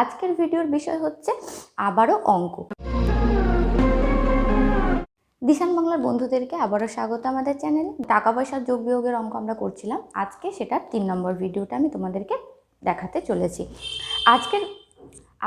আজকের ভিডিওর বিষয় হচ্ছে আবারও অঙ্ক। দিশান বাংলার বন্ধুদেরকে আবারও স্বাগত আমাদের চ্যানেলে। টাকা পয়সার যোগ বিয়োগের অঙ্ক আমরা করছিলাম। আজকে সেটার তিন নম্বর ভিডিওটা আমি তোমাদেরকে দেখাতে চলেছি। আজকের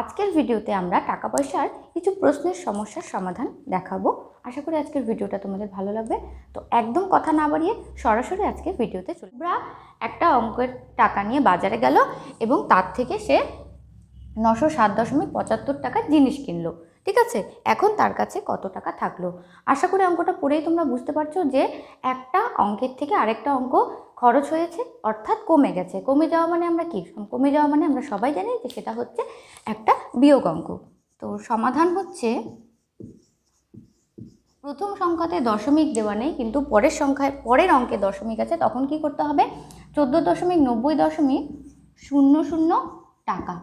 আজকের ভিডিওতে আমরা টাকা পয়সার কিছু প্রশ্নের সমস্যার সমাধান দেখাবো। আশা করি আজকের ভিডিওটা তোমাদের ভালো লাগবে। তো একদম কথা না বাড়িয়ে সরাসরি আজকের ভিডিওতে চলে। একটা অঙ্কের টাকা নিয়ে বাজারে গেল এবং তার থেকে সে নশো সাত দশমিক পঁচাত্তর টাকার জিনিস কিনলো। ঠিক আছে? এখন তার কাছে কত টাকা থাকল? আশা করি অঙ্কটা পড়েই তোমরা বুঝতে পারছ যে একটা অঙ্কের থেকে আরেকটা অঙ্ক খরচ হয়েছে, অর্থাৎ কমে গেছে। কমে যাওয়া মানে আমরা কি? কমে যাওয়া মানে আমরা সবাই জানি যে সেটা হচ্ছে একটা বিয়োগ অঙ্ক। তো সমাধান হচ্ছে, প্রথম সংখ্যাতে দশমিক দেওয়া নেই, কিন্তু পরের সংখ্যায়, পরের অঙ্কে দশমিক আছে, তখন কি করতে হবে? চোদ্দ দশমিক নব্বই দশমিক শূন্য শূন্য টাকা।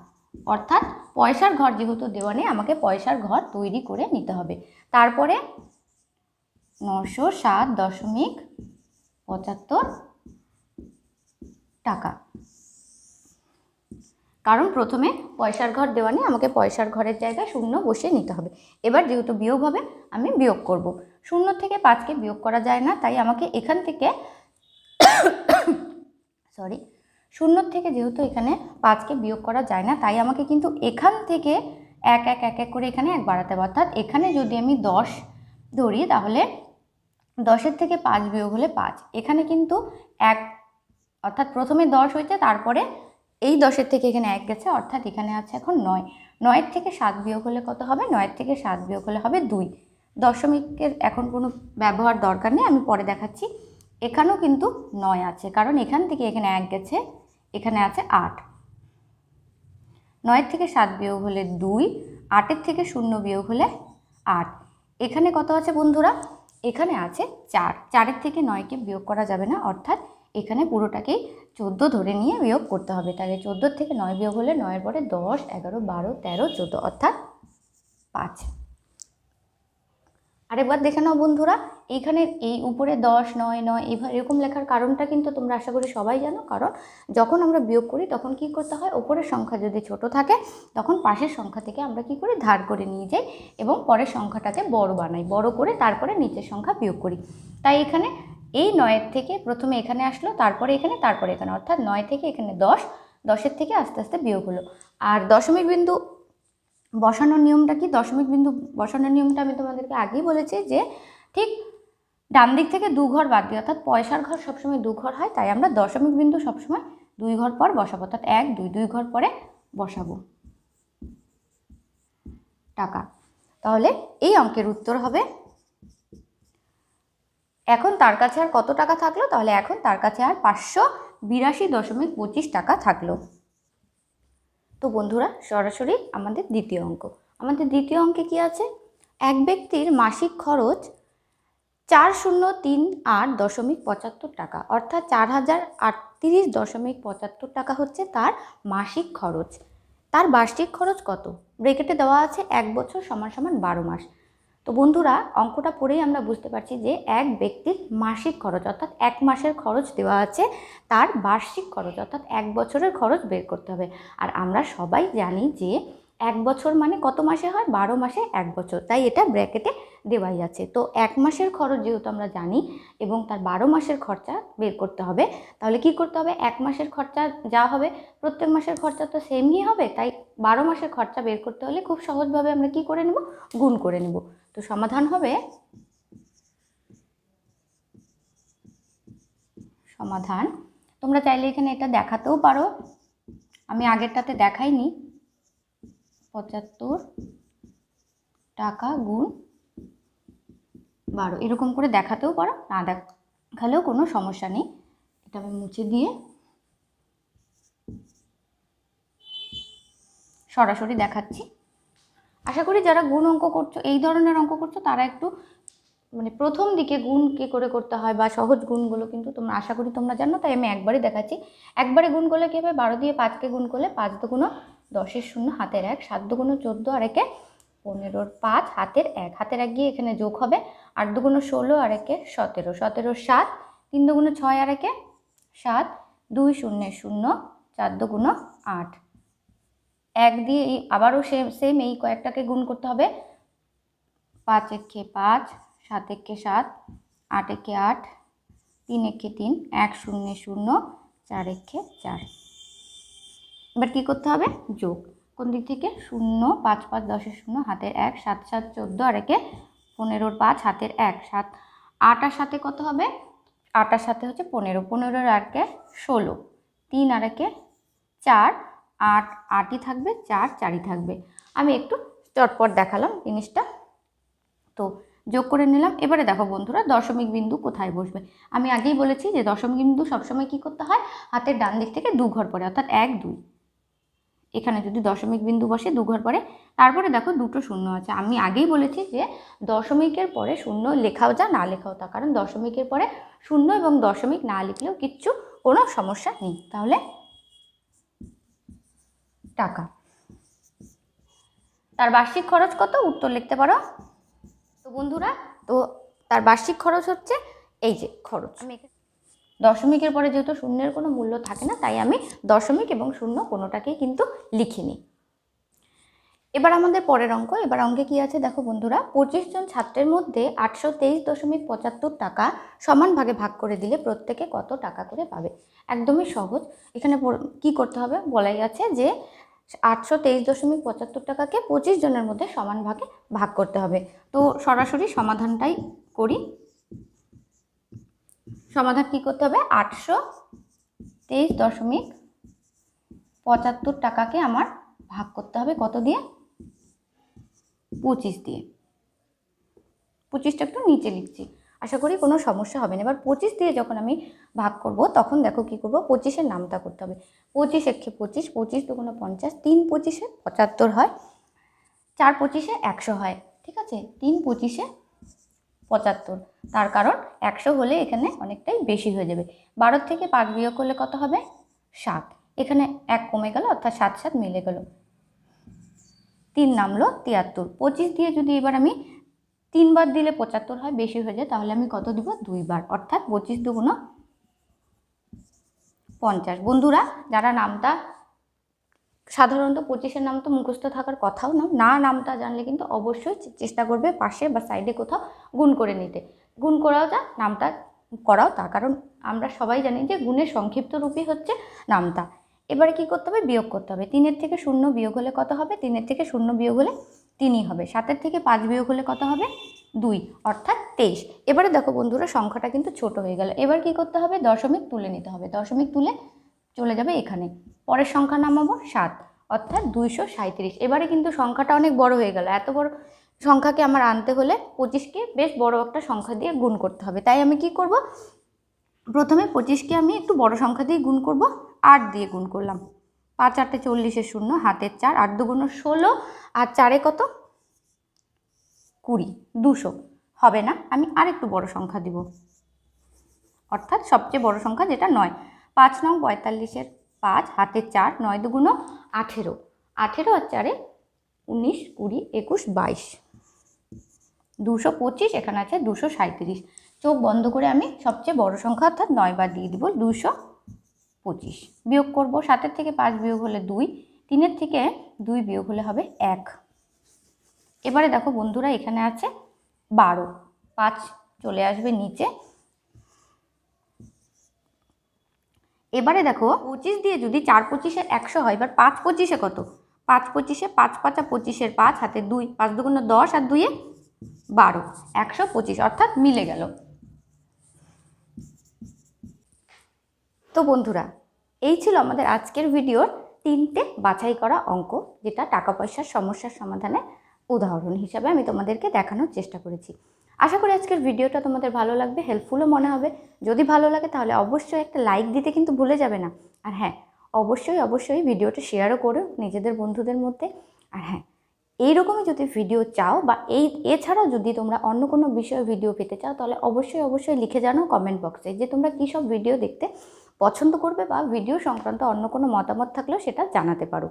অর্থাৎ পয়সার ঘর যেহেতু দেওয়া নেই আমাকে পয়সার ঘর তৈরি করে নিতে হবে। তারপরে নশো সাত দশমিক পঁচাত্তর টাকা। কারণ প্রথমে পয়সার ঘর দেওয়া নেই আমাকে পয়সার ঘরের জায়গায় শূন্য বসিয়ে নিতে হবে। এবার যেহেতু বিয়োগ হবে, আমি বিয়োগ করব। শূন্য থেকে পাঁচকে বিয়োগ করা যায় না, তাই আমাকে এখান থেকে সরি শূন্য থেকে যেহেতু এখানে পাঁচকে বিয়োগ করা যায় না, তাই আমাকে কিন্তু এখান থেকে এক এক এক এক করে এখানে এক বাড়াতে হবে। অর্থাৎ এখানে যদি আমি দশ ধরি, তাহলে দশের থেকে পাঁচ বিয়োগ হলে পাঁচ। এখানে কিন্তু এক, অর্থাৎ প্রথমে দশ হয়েছে, তারপরে এই দশের থেকে এখানে এক গেছে, অর্থাৎ এখানে আছে এখন নয়। নয়ের থেকে সাত বিয়োগ হলে কত হবে? নয়ের থেকে সাত বিয়োগ হলে হবে দুই। দশমিকের এখন কোনো ব্যবহার দরকার নেই, আমি পরে দেখাচ্ছি। এখানেও কিন্তু নয় আছে, কারণ এখান থেকে এখানে এক গেছে এখানে আছে আট। নয়ের থেকে সাত বিয়োগ হলে দুই, আটের থেকে শূন্য বিয়োগ হলে আট। এখানে কত আছে বন্ধুরা? এখানে আছে চার। চারের থেকে নয়কে বিয়োগ করা যাবে না, অর্থাৎ এখানে পুরোটাকেই চোদ্দ ধরে নিয়ে বিয়োগ করতে হবে। তাহলে চোদ্দোর থেকে নয় বিয়োগ হলে নয়ের পরে দশ, এগারো, বারো, তেরো, চোদ্দ, অর্থাৎ পাঁচ। আরেকবার দেখে নাও বন্ধুরা, এইখানে এই উপরে দশ, নয় নয় এইভাবে এরকম লেখার কারণটা কিন্তু তোমরা আশা করি সবাই জানো। কারণ যখন আমরা বিয়োগ করি, তখন কি করতে হয়? ওপরের সংখ্যা যদি ছোট থাকে, তখন পাশের সংখ্যা থেকে আমরা কি করি? ধার করে নিয়ে যাই এবং পরের সংখ্যাটাকে বড় বানাই। বড় করে তারপরে নিচের সংখ্যা বিয়োগ করি। তাই এখানে এই নয়ের থেকে প্রথমে এখানে আসলো, তারপরে এখানে তারপরে এখানে। অর্থাৎ নয় থেকে এখানে দশ, দশের থেকে আস্তে আস্তে বিয়োগ হলো। আর দশমিক বিন্দু বসানোর নিয়মটা কি? দশমিক বিন্দু বসানোর নিয়মটা আমি তোমাদেরকে আগেই বলেছি যে ঠিক ডান দিক থেকে দু ঘর বাদ দিয়ে, অর্থাৎ পয়সার ঘর সবসময় দু ঘর হয়, তাই আমরা দশমিক বিন্দু সবসময় দুই ঘর পর বসাবো, অর্থাৎ এক, দুই দুই ঘর পরে বসাবো। টাকা। তাহলে এই অঙ্কের উত্তর হবে, এখন তার কাছে আর কত টাকা থাকল? তাহলে এখন তার কাছে আর পাঁচশো বিরাশি দশমিক পঁচিশ টাকা থাকল। তো বন্ধুরা, সরাসরি আমাদের দ্বিতীয় অঙ্ক। আমাদের দ্বিতীয় অঙ্কে কি আছে? এক ব্যক্তির মাসিক খরচ চার শূন্য তিন আট দশমিক পঁচাত্তর টাকা, অর্থাৎ চার হাজার আটত্রিশ দশমিক পঁচাত্তর টাকা হচ্ছে তার মাসিক খরচ। তার বার্ষিক খরচ কত? ব্রেকেটে দেওয়া আছে এক বছর সমান সমান বারো মাস। তো বন্ধুরা, অঙ্কটা পড়েই আমরা বুঝতে পারছি যে এক ব্যক্তির মাসিক খরচ, অর্থাৎ এক মাসের খরচ দেওয়া আছে, তার বার্ষিক খরচ, অর্থাৎ এক বছরের খরচ বের করতে হবে। আর আমরা সবাই জানি যে এক বছর মানে কত মাসে হয়? বারো মাসে এক বছর। তাই এটা ব্র্যাকেটে দেওয়াই আছে। তো এক মাসের খরচ যেহেতু আমরা জানি এবং তার বারো মাসের খরচা বের করতে হবে, তাহলে কি করতে হবে? এক মাসের খরচা যা হবে, প্রত্যেক মাসের খরচা তো সেমই হবে, তাই বারো মাসের খরচা বের করতে হলে খুব সহজভাবে আমরা কি করে নেব? গুণ করে নেব। তো সমাধান হবে? সমাধান। তোমরা চাইলে এখানে এটা দেখাতেও পারো। আমি আগেরটাতে দেখাইনি। পঁচাত্তর টাকা গুণ বারো। এরকম করে দেখাতেও পারো। না দেখালেও কোনো সমস্যা নেই। এটা আমি মুছে দিয়ে সরাসরি দেখাচ্ছি। আশা করি যারা গুণ অঙ্ক করছ, এই ধরনের অঙ্ক করছ, তারা একটু মানে প্রথম দিকে গুণ কী করে করতে হয় বা সহজ গুণগুলো কিন্তু তোমরা আশা করি তোমরা জানো, তাই আমি একবারই দেখাচ্ছি। একবারে গুণ করলে কী হবে? বারো দিয়ে পাঁচকে গুণ করলে পাঁচ দুগুণো দশের শূন্য, হাতের এক, সাত দুগুণো চোদ্দ, আর একে পনেরোর পাঁচ, হাতের এক। হাতের এক গিয়ে এখানে যোগ হবে, আট দুগুণো ষোলো, আর একে সতেরো। সতেরোর সাত, তিন দুগুণো ছয়, আর একে সাত, দুই শূন্যের শূন্য, চার দুগুণো আট। এক দিয়ে এই আবারও সেম সেম এই কয়েকটাকে গুণ করতে হবে। পাঁচ একে পাঁচ, সাত একে সাত, আট একে আট, তিন একে তিন, এক শূন্য শূন্য, চার একে চার। এবার কী করতে হবে? যোগ। কোন দিক থেকে? শূন্য, পাঁচ পাঁচ দশের শূন্য, হাতের এক, সাত সাত, চোদ্দ, আর একে পনেরোর পাঁচ, হাতের এক, সাত। আট আর সাথে কত হবে? আটার সাথে হচ্ছে পনেরো। পনেরোর আটকে ষোলো। তিন আর একে চার আট, আটই থাকবে, চার, চারই থাকবে। আমি একটু চটপট দেখালাম জিনিসটা। তো যোগ করে নিলাম। এবারে দেখো বন্ধুরা, দশমিক বিন্দু কোথায় বসবে? আমি আগেই বলেছি যে দশমিক বিন্দু সবসময় কী করতে হয়? হাতের ডান দিক থেকে দু ঘর পরে, অর্থাৎ এক, দুই। এখানে যদি দশমিক বিন্দু বসে দু ঘর পরে, তারপরে দেখো দুটো শূন্য আছে। আমি আগেই বলেছি যে দশমিকের পরে শূন্য লেখাও যা, না লেখাও তা। কারণ দশমিকের পরে শূন্য এবং দশমিক না লিখলেও কিচ্ছু কোনো সমস্যা নেই। তাহলে টাকা। তার বার্ষিক খরচ কত? উত্তর লিখতে পারো? তো বন্ধুরা তো তার বার্ষিক খরচ হচ্ছে এই যে খরচ। আমি দশমিকের পরে যেহেতু শূন্যের কোনো মূল্য থাকে না তাই আমি দশমিক এবং শূন্য কোনোটাকেই কিন্তু লিখিনি। এবার আমাদের পরের অঙ্ক এবার অঙ্কে কি আছে দেখো বন্ধুরা পঁচিশ জন ছাত্রের মধ্যে আটশো তেইশ দশমিক পঁচাত্তর টাকা সমান ভাগে ভাগ করে দিলে প্রত্যেকে কত টাকা করে পাবে? একদমই সহজ। এখানে কি করতে হবে? বলাই আছে যে আটশো তেইশ দশমিক পঁচাত্তর টাকাকে পঁচিশ জনের মধ্যে সমান ভাগে ভাগ করতে হবে। তো সরাসরি সমাধানটাই করি। সমাধান কি করতে হবে? আটশো তেইশ দশমিক পঁচাত্তর টাকাকে আমার ভাগ করতে হবে কত দিয়ে? পঁচিশ দিয়ে। পঁচিশটা একটু নিচে লিখছি। আশা করি কোনো সমস্যা হবে না। এবার পঁচিশ দিয়ে যখন আমি ভাগ করব, তখন দেখো কি করব? পঁচিশের নামটা করতে হবে। পঁচিশ একে পঁচিশ পঁচিশ দুগুণে পঞ্চাশ, তিন পঁচিশে পঁচাত্তর হয়। চার পঁচিশে একশো হয়, ঠিক আছে? তিন পঁচিশে পঁচাত্তর। তার কারণ একশো হলে এখানে অনেকটাই বেশি হয়ে যাবে। বারোর থেকে পাঁচ বিয়োগ করলে কত হবে? সাত। এখানে এক কমে গেল, অর্থাৎ সাত সাত মিলে গেল। তিন নামলো তিয়াত্তর। পঁচিশ দিয়ে যদি এবার আমি তিনবার দিলে পঁচাত্তর হয়, বেশি হয়ে যায়, তাহলে আমি কত দিব? দুইবার, অর্থাৎ পঁচিশ দুগুণ পঞ্চাশ। বন্ধুরা, যারা নামটা সাধারণত পঁচিশের নাম তো মুখস্থ থাকার কথাও না না নামটা জানলে কিন্তু অবশ্যই চেষ্টা করবে পাশে বা সাইডে কোথাও গুণ করে নিতে। গুণ করাও যা, নামটা করাও তা, কারণ আমরা সবাই জানি যে গুণের সংক্ষিপ্ত রূপই হচ্ছে নামতা এবারে কি করতে হবে? বিয়োগ করতে হবে। তিনের থেকে শূন্য বিয়োগ হলে কত হবে? তিনের থেকে শূন্য বিয়োগ হলে তিনই হবে। সাতের থেকে পাঁচ বিয়োগ হলে কত হবে? দুই, অর্থাৎ তেইশ। এবারে দেখো বন্ধুরা, সংখ্যাটা কিন্তু ছোট হয়ে গেল। এবার কি করতে হবে? দশমিক তুলে নিতে হবে। দশমিক তুলে চলে যাবে এখানে। পরের সংখ্যা নামাবো সাত, অর্থাৎ দুইশো সাঁত্রিশ এবারে কিন্তু সংখ্যাটা অনেক বড় হয়ে গেল। এত বড় সংখ্যাকে আমার আনতে হলে পঁচিশকে বেশ বড় একটা সংখ্যা দিয়ে গুণ করতে হবে। তাই আমি কি করব? প্রথমে পঁচিশকে আমি একটু বড় সংখ্যা দিয়ে গুণ করব। আট দিয়ে গুণ করলাম। পাঁচ আটে চল্লিশে শূন্য, হাতের চার, আট দুগুণ ষোলো, আর চারে কত? কুড়ি, দুশো। হবে না? আমি আরেকটু বড় সংখ্যা দিব। অর্থাৎ সবচেয়ে বড় সংখ্যা যেটা নয়। পাঁচ নং পঁয়তাল্লিশের পাঁচ, হাতের চার, নয় দুগুণ আঠেরো। আঠেরো আর চারে উনিশ, কুড়ি, একুশ, বাইশ। দুশো পঁচিশ, এখানে আছে দুশো সাঁত্রিশ চোখ বন্ধ করে আমি সবচেয়ে বড় সংখ্যা অর্থাৎ নয় বার দিয়ে দিব দুশো পঁচিশ। বিয়োগ করব সাতের থেকে পাঁচ বিয়োগ হলে দুই, তিনের থেকে দুই বিয়োগ হলে হবে এক। এবারে দেখো বন্ধুরা এখানে আছে বারো। পাঁচ চলে আসবে নিচে। এবারে দেখো পঁচিশ দিয়ে যদি চার পঁচিশে একশো হয়, এবার পাঁচ পঁচিশে কত? পাঁচ পঁচিশে পাঁচ পাঁচা পঁচিশের পাঁচ, হাতে দুই, পাঁচ দুগুণ দশ আর দুইয়ে বারো। একশো পঁচিশ, অর্থাৎ মিলে গেল। তো বন্ধুরা, এই ছিল আমাদের আজকের ভিডিওর তিনটে বাছাই করা অঙ্ক, যেটা টাকা পয়সার সমস্যার সমাধানে উদাহরণ হিসাবে আমি তোমাদেরকে দেখানোর চেষ্টা করেছি। আশা করি আজকের ভিডিওটা তোমাদের ভালো লাগবে হেল্পফুলও মনে হবে। যদি ভালো লাগে তাহলে অবশ্যই একটা লাইক দিতে কিন্তু ভুলে যাবে না। আর হ্যাঁ অবশ্যই অবশ্যই ভিডিওটা শেয়ারও করো নিজেদের বন্ধুদের মধ্যে। আর হ্যাঁ এইরকমই যদি ভিডিও চাও বা এই, এছাড়াও যদি তোমরা অন্য কোনো বিষয়ে ভিডিও পেতে চাও, তাহলে অবশ্যই অবশ্যই লিখে জানাও কমেন্ট বক্সে যে তোমরা কী সব ভিডিও দেখতে পছন্দ করবে বা ভিডিও সংক্রান্ত অন্য কোনো মতামত থাকলেও সেটা জানাতে পারো।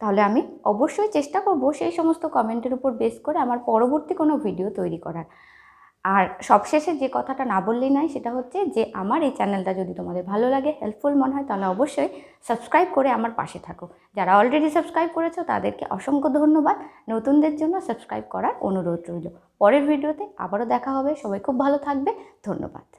তাহলে আমি অবশ্যই চেষ্টা করব সেই সমস্ত কমেন্টের উপর বেস করে আমার পরবর্তী কোনো ভিডিও তৈরি করার। আর সবশেষে যে কথাটা না বললেই নয়, সেটা হচ্ছে যে আমার এই চ্যানেলটা যদি তোমাদের ভালো লাগে হেল্পফুল মনে হয়, তাহলে অবশ্যই সাবস্ক্রাইব করে আমার পাশে থাকো। যারা অলরেডি সাবস্ক্রাইব করেছ, তাদেরকে অসংখ্য ধন্যবাদ। নতুনদের জন্য সাবস্ক্রাইব করার অনুরোধ রইল। পরের ভিডিওতে আবারও দেখা হবে। সবাই খুব ভালো থাকবে। ধন্যবাদ।